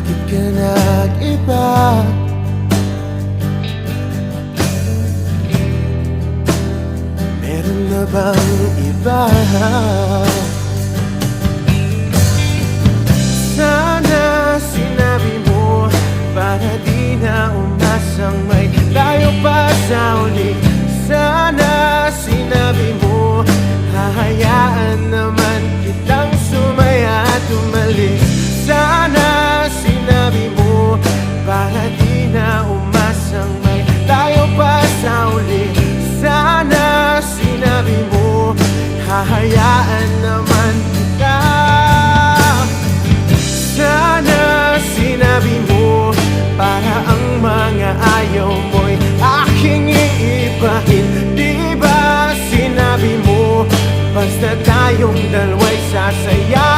Bakit ka nag-iba? Meron na bang iba? Sana sinabi mo para di na umakas hahayaan naman kita. Sana sinabi mo Para ang mga ayaw mo'y aking iibahin Di ba sinabi mo Basta tayong dalawa'y sasaya?